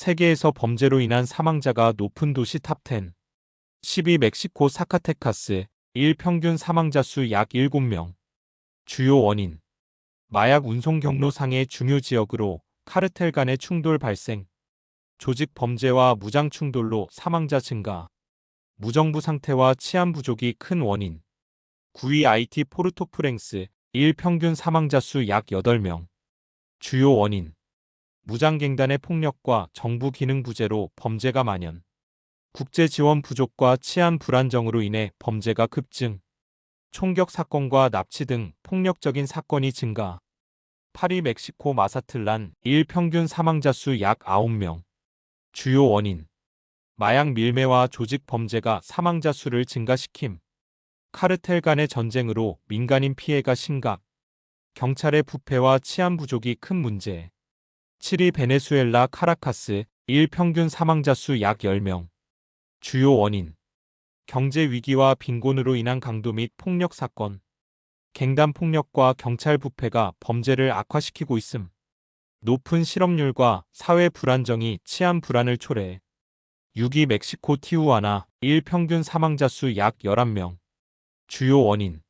세계에서 범죄로 인한 사망자가 높은 도시 탑10. 10위 멕시코 사카테카스. 일 평균 사망자 수 약 7명. 주요 원인. 마약 운송 경로 상의 중요 지역으로 카르텔 간의 충돌 발생. 조직 범죄와 무장 충돌로 사망자 증가. 무정부 상태와 치안 부족이 큰 원인. 9위 IT 포르토프랭스. 일 평균 사망자 수 약 8명. 주요 원인. 무장갱단의 폭력과 정부 기능 부재로 범죄가 만연. 국제 지원 부족과 치안 불안정으로 인해 범죄가 급증. 총격 사건과 납치 등 폭력적인 사건이 증가. 파리 멕시코 마사틀란 일 평균 사망자 수 약 9명. 주요 원인. 마약 밀매와 조직 범죄가 사망자 수를 증가시킴. 카르텔 간의 전쟁으로 민간인 피해가 심각. 경찰의 부패와 치안 부족이 큰 문제. 7위 베네수엘라 카라카스 일 평균 사망자 수 약 10명. 주요 원인. 경제 위기와 빈곤으로 인한 강도 및 폭력 사건. 갱단 폭력과 경찰 부패가 범죄를 악화시키고 있음. 높은 실업률과 사회 불안정이 치안 불안을 초래해. 6위 멕시코 티우아나 일 평균 사망자 수 약 11명. 주요 원인.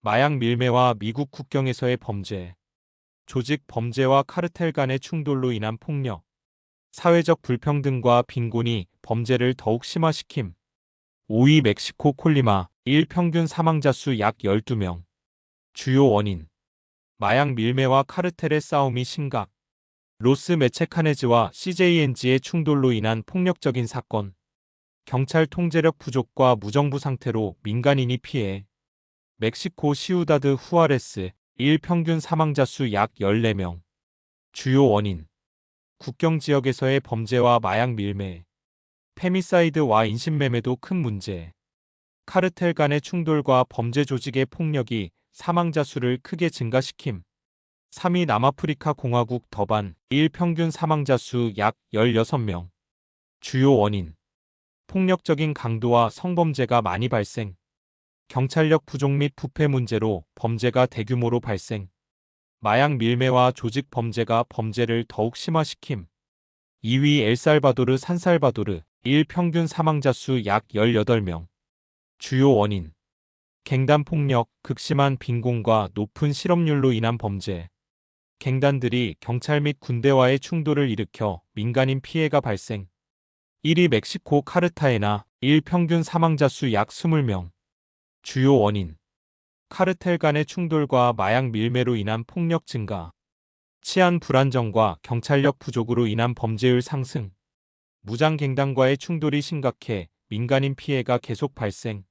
마약 밀매와 미국 국경에서의 범죄. 조직 범죄와 카르텔 간의 충돌로 인한 폭력. 사회적 불평등과 빈곤이 범죄를 더욱 심화시킴. 5위 멕시코 콜리마 일 평균 사망자 수 약 12명. 주요 원인. 마약 밀매와 카르텔의 싸움이 심각. 로스 메체카네즈와 CJNG의 충돌로 인한 폭력적인 사건. 경찰 통제력 부족과 무정부 상태로 민간인이 피해. 멕시코 시우다드 후아레스 일 평균 사망자 수 약 14명. 주요 원인. 국경 지역에서의 범죄와 마약 밀매. 페미사이드와 인신매매도 큰 문제. 카르텔 간의 충돌과 범죄 조직의 폭력이 사망자 수를 크게 증가시킴. 3위 남아프리카 공화국 더반 일 평균 사망자 수 약 16명. 주요 원인. 폭력적인 강도와 성범죄가 많이 발생. 경찰력 부족 및 부패 문제로 범죄가 대규모로 발생. 마약 밀매와 조직 범죄가 범죄를 더욱 심화시킴. 2위 엘살바도르 산살바도르 일 평균 사망자 수 약 18명. 주요 원인. 갱단 폭력, 극심한 빈곤과 높은 실업률로 인한 범죄. 갱단들이 경찰 및 군대와의 충돌을 일으켜 민간인 피해가 발생. 1위 멕시코 카르타헤나 일 평균 사망자 수 약 20명. 주요 원인. 카르텔 간의 충돌과 마약 밀매로 인한 폭력 증가. 치안 불안정과 경찰력 부족으로 인한 범죄율 상승. 무장갱단과의 충돌이 심각해 민간인 피해가 계속 발생.